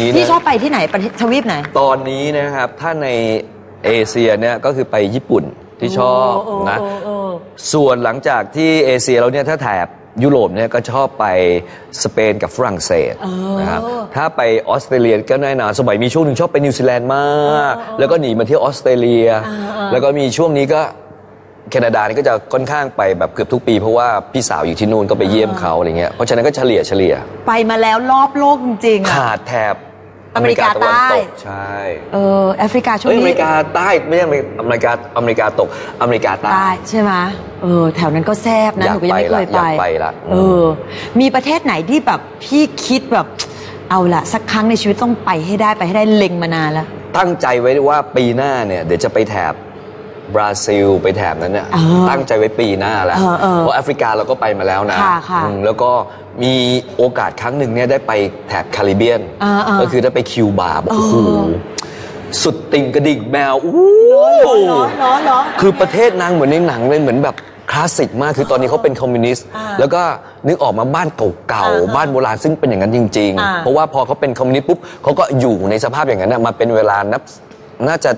นี้พี่นะชอบไปที่ไหนประเทศทวีปไหน ตอนนี้นะครับ ถ้าในเอเชียเนี่ยก็คือไปญี่ปุ่นที่ชอบนะ โอ้โอ้โอ้ ส่วนหลังจากที่เอเชียแล้วเนี่ยถ้าแถบยุโรปเนี่ยก็ชอบไปสเปนกับฝรั่งเศสนะครับถ้าไปออสเตรเลียก็แน่นอนสมัยมีช่วงหนึ่งชอบไปนิวซีแลนด์มาก แล้วก็หนีมาเที่ยวออสเตรเลีย แล้วก็มีช่วงนี้ก็แคนาดานี่ก็จะค่อนข้างไปแบบเกือบทุกปี เพราะว่าพี่สาวอยู่ที่นู่นก็ไปเยี่ยมเขาอะไรเงี้ยเพราะฉะนั้นก็เฉลี่ยเฉลี่ยไปมาแล้วรอบโลกจริงๆอะ ขาดแถบ อเมริกาตะวันตใต้กใช่เออแอฟริกาช่วเอ้งยอเมนี้ริกาใต้ไม่ใช่อเมริกาอเมริกาอเมริกาตกอเมริกาใต้ ใต้ใช่ไหมเออแถวนั้นก็แซบนะอหยากนูก็ยังไม่เคยไปละอยากไปละเออ มีประเทศไหนที่แบบพี่คิดแบบเอาละสักครั้งในชีวิตต้องไปให้ได้ไปให้ได้เล็งมานานแล้ว ตั้งใจไว้ว่าปีหน้าเนี่ยเดี๋ยวจะไปแถบ บราซิลไปแถบนั้นเนี่ยเออตั้งใจไว้ปีหน้าแล้วเออเออเพราะแอฟริกาเราก็ไปมาแล้วนะค่ะค่ะอืมแล้วก็มีโอกาสครั้งหนึ่งเนี่ยได้ไปแถบแคริบเบียนเออเออก็คือได้ไปคิวบาร์โอ้โหเออ สุดติ่งกระดิ่งแมวอู้เหรอเหรอเหรอคือประเทศนางเหมือนในหนังเลยเหมือนแบบคลาสสิกมากคือตอนนี้เขาเป็นคอมมิวนิสต์ อ่าแล้วก็นึกออกมาบ้านเก่าอ่าๆบ้านโบราณซึ่งเป็นอย่างนั้นจริง อ่า ๆ เพราะว่าพอเขาเป็นคอมมิวนิสต์ปุ๊บเขาก็อยู่ในสภาพอย่างนั้นน่ะมาเป็นเวลานับ น่าจะ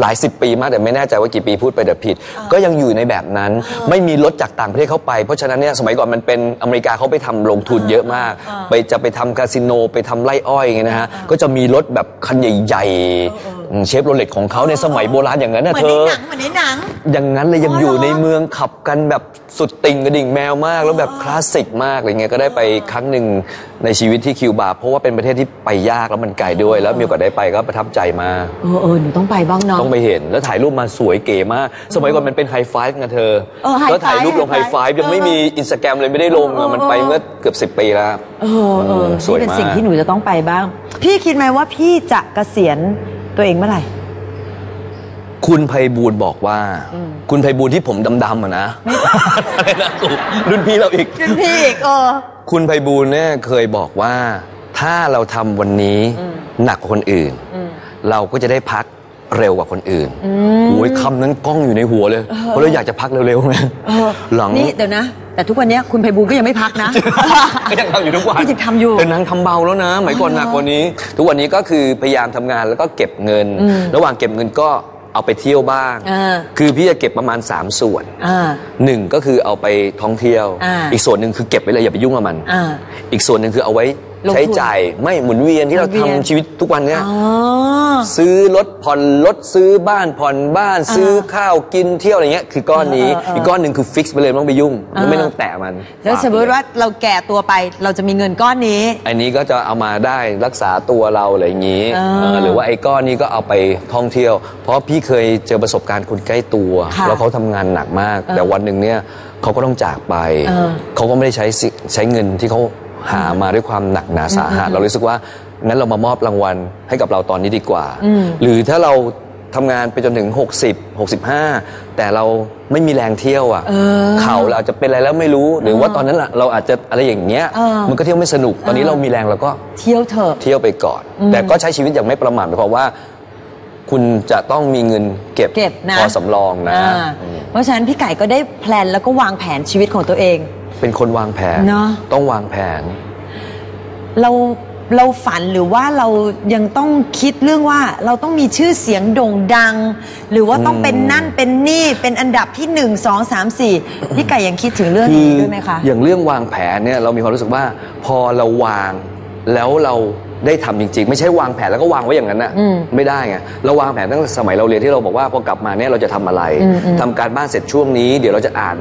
หลายสิบปีมากแต่ไม่แน่ใจว่ากี่ปีพูดไปเดี๋ยวผิด ก็ยังอยู่ในแบบนั้นไม่มีรถจากต่างประเทศเข้าไป เพราะฉะนั้นเนี่ยสมัยก่อนมันเป็นอเมริกาเขาไปทำลงทุนเยอะมาก ไปจะไปทำคาสิโนไปทำไร่อ้อยอย่างเงี้ยนะฮะก็จะมีรถแบบคันใหญ่ ๆ เชฟโรเลตของเขาในสมัยโบราณอย่างนั้นนะเหมือเธนในอ หนังเหมือนในหนัง อย่างนั้นเลยยังอ๋อออยู่ในเมืองขับกันแบบสุดติ่งกระดิ่งแมวมาก แล้วแบบคลาสสิกมากอะไรเงี้ยก็ได้ไปครั้งหนึ่งในชีวิตที่คิวบาร์เพราะว่าเป็นประเทศที่ไปยากแล้วมันไกลด้วย แล้วมีโอกาสได้ไปก็ประทับใจมากเออเออหนูต้องไปบ้างเนาะ ต้องไปเห็นแล้วถ่ายรูปมาสวยเก๋มาก สมัยก่อนมันเป็นไฮไฟฟ์ไงเธอเออ high แล้วถ่ายรูปลงไฮ five ไฟฟ์ยังไม่มีอินสตาแกรมเลยไม่ได้ลงเอออะเออมันไปเมื่อเกือบสิบ10 ปีแล้วเออเออสวยนี่เป็นมาก สิ่งที่หนูจะต้องไปบ้าง พี่คิดไหมว่าพี่จะเกษียณ ตัวเองเมื่อไหร่ คุณไพบูลย์บอกว่า คุณไพบูลย์ที่ผมดำๆอะนะ อะไรนะรุ่นพี่เราอีกเป็นพี่อีกเออ คุณไพบูลย์เนี่ยเคยบอกว่า ถ้าเราทำวันนี้หนักกว่าคนอื่น เราก็จะได้พัก เร็วกว่าคนอื่นโอ้ยคำนั้นกล้องอยู่ในหัวเลย เพราะเราอยากจะพักเร็วๆไงเออหลังนี่เดี๋ยวนะ แต่ทุกวันเนี้ยคุณไพบูลย์ก็ยังไม่พักนะก็ยังทำอยู่ทุกวันก็ยังทำอยู่แต่นางทำเบาแล้วนะหมายก่อนหนักกว่านี้ ทุกวันนี้ก็คือพยายามทำงานแล้วก็เก็บเงิน ระหว่างเก็บเงินก็เอาไปเที่ยวบ้างอ่าคือพี่จะเก็บประมาณ 3 ส่วนอ่าหนึ่งก็คือเอาไปท่องเที่ยวอ่าอีกส่วนหนึ่งคือเก็บไว้เลยอย่าไปยุ่งกับมันอ่าอีกส่วนหนึ่งคือเอาไว้ ลงทุนใช้จ่ายไม่หมุนเวียนที่เราหมุนเวียนทำชีวิตทุกวันเนี้ย อ๋อ ซื้อรถผ่อนรถซื้อบ้านผ่อนบ้านซื้อข้าวกินเที่ยวอะไรเงี้ยคือก้อนนี้เออเออเอออี อีกก้อนหนึ่งคือฟิกซ์ไปเลยไม่ต้องไปยุ่งอ่าไม่ต้องแตะมันแล้วสมมติว่าเราแก่ตัวไปเราจะมีเงินก้อนนี้ อันนี้ก็จะเอามาได้รักษาตัวเราอะไรอย่างนี้อ่าเออหรือว่าไอ้ก้อนนี้ก็เอาไปท่องเที่ยว เพราะพี่เคยเจอประสบการณ์คนใกล้ตัว ค่ะแล้วเขาทำงานหนักมาก แต่วันหนึ่งเนี่ยเขาก็ต้องจากไปเออ เขาก็ไม่ได้ใช้สิใช้เงินที่เขา หามาด้วยความหนักหนาสาหัสเรารู้สึกว่างั้นเรามามอบรางวัลให้กับเราตอนนี้ดีกว่า หรือถ้าเราทำงานไปจนถึง 60 65 แต่เราไม่มีแรงเที่ยวอะเออเข่าเราอาจจะเป็นอะไรแล้วไม่รู้ หรือว่าตอนนั้นล่ะเราอาจจะอะไรอย่างเงี้ยเออมันก็เที่ยวไม่สนุกตอนนี้เรามีแรงเราก็เที่ยวเถอะเที่ยวไปก่อน แต่ก็ใช้ชีวิตอย่างไม่ประมาทหมายความว่า คุณจะต้องมีเงินเก็บเก็บนะพอสำรองนะอ่าเพราะฉะนั้นพี่ไก่ก็ได้แพลนแล้วก็วางแผนชีวิตของตัวเอง เป็นคนวางแผน เนอะ ต้องวางแผน เราเราฝันหรือว่าเรายังต้องคิดเรื่องว่าเราต้องมีชื่อเสียงโด่งดัง หรือว่าต้องเป็นนั่นเป็นนี่เป็นอันดับที่หนึ่งสองสามสี่พี่ไก่ยังคิดถึงเรื่องคืนี้ด้วยไหมคะ อย่างเรื่องวางแผนเนี่ยเรามีความรู้สึกว่าพอเราวางแล้วเราได้ทำจริง ๆ ไม่ใช่วางแผนแล้วก็วางไว้อย่างนั้นน่ะอืมไม่ได้ไงเราวางแผนตั้งแต่สมัยเราเรียนที่เราบอกว่าพอกลับมาเนี่ยเราจะทำอะไรอืมอืมทำการบ้านเสร็จช่วงนี้ เดี๋ยวเราจะอ่าน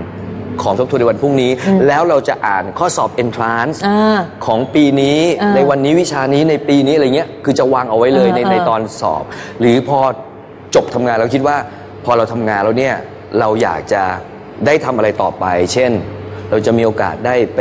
ของทบทวนในวันพรุ่งนี้ แล้วเราจะอ่านข้อสอบ entrance อ่าของปีนี้อ่าในวันนี้วิชานี้ในปีนี้อะไรเงี้ยคือจะวางเอาไว้เลยในอ่าในอ่าตอนสอบ หรือพอจบทำงานเราคิดว่า พอเราทำงานแล้วเนี่ยเราอยากจะได้ทำอะไรต่อไป เช่น เราจะมีโอกาสได้ไป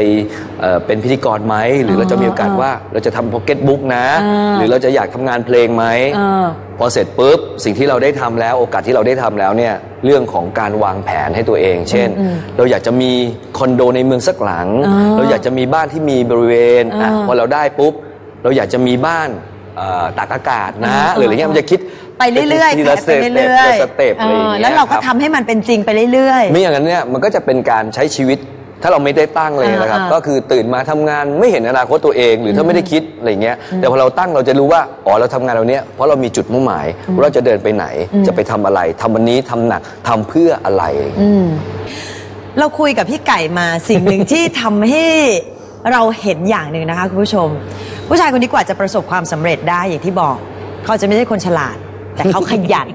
เอ่อเป็นพิธีกรไหมหรือเราจะมีโอกาสว่าเราจะทำพ็อกเก็ตบุ๊กนะอ่าหรือเราจะอยากทำงานเพลงไหมอ่าพอเสร็จปุ๊บสิ่งที่เราได้ทำแล้วโอกาสที่เราได้ทำแล้วเนี่ยเรื่องของการวางแผนให้ตัวเอง เช่น เราอยากจะมีคอนโดในเมืองสักหลัง อ่าเราอยากจะมีบ้านที่มีบริเวณอะอ่าพอเราได้ปุ๊บ เราอยากจะมีบ้านเอ่อตากอากาศนะอ่าหรืออะไรเงี้ยมันจะคิดไปเรื่อยๆทีละแผสนเต็ปไปเรื่อยทีละสเต็ปๆอะไรอย่างเงี้ยแล้วเราก็คบ ทำให้มันเป็นจริงไปเรื่อย ไม่อย่างนั้นเนี่ยมันก็จะเป็นการใช้ชีวิต ถ้าเราไม่ได้ตั้งเลยนะครับอ่าก็คือตื่นมาทำงานไม่เห็นอนาคตตัวเอง หรือถ้าไม่ได้คิดอะไรเงี้ยแต่พอเราตั้งเราจะรู้ว่าอ๋อเราทำงานเราเนี้ยเพราะเรามีจุดมุ่งหมายว่าเราจะเดินไปไหน จะไปทำอะไรทำวันนี้ทำหนักทำเพื่ออะไรอืมเราคุยกับพี่ไก่มาสิ่งหนึ่งที่ทำให้เราเห็นอย่างหนึ่งนะคะคุณผู้ชม ผู้ชายคนนี้กว่าจะประสบความสำเร็จได้อย่างที่บอก เขาจะไม่ใช่คนฉลาด แต่เขาขยัน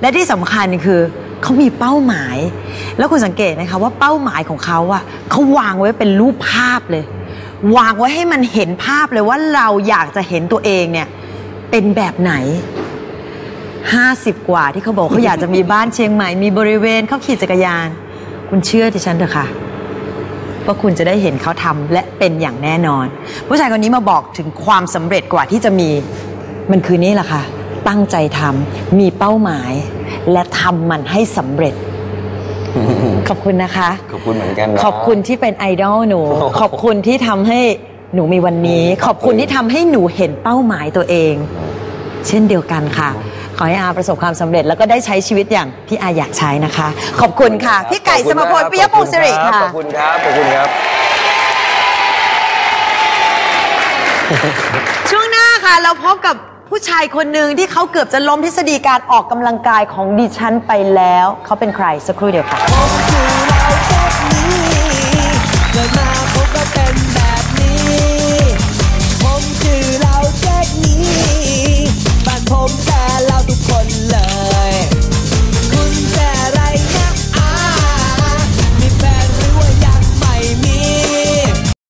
และที่สำคัญคือ เขามีเป้าหมาย แล้วคุณสังเกตนะคะว่าเป้าหมายของเขาอะเขาวางไว้เป็นรูปภาพเลย วางไว้ให้มันเห็นภาพเลยว่าเราอยากจะเห็นตัวเองเนี่ยเป็นแบบไหนห้าสิบกว่าที่เขาบอกเขาอยากจะมีบ้านเชียงใหม่ มีบริเวณเขาขี่จักรยาน คุณเชื่อดิฉันเถอะค่ะว่าคุณจะได้เห็นเขาทำและเป็นอย่างแน่นอน ผู้ชายคนนี้มาบอกถึงความสำเร็จกว่าที่จะมี มันคือนี่แหละค่ะ ตั้งใจทำมีเป้าหมาย และทำมันให้สำเร็จ ขอบคุณนะคะ ขอบคุณเหมือนกันนะ ขอบคุณที่เป็นไอดอลหนู ขอบคุณที่ทำให้หนูมีวันนี้ขขออบบคุคุณณที่ทำให้หนูเห็นเป้าหมายตัวเอง เช่นเดียวกันค่ะ ขอให้อาประสบความสำเร็จแล้วก็ได้ใช้ชีวิตอย่างที่อาอยากใช้นะคะ ขอบคุณค่ะ พี่ไก่สมพลปิยพงศ์สิริค่ะ ขอบคุณครับ ขอบคุณครับ ช่วงหน้าค่ะเราพบกับ ผู้ชายคนหนึ่งที่เขาเกือบจะล้มทฤษฎีการออกกำลังกายของดิฉันไปแล้ว เขาเป็นใครสักครู่เดียวค่ะ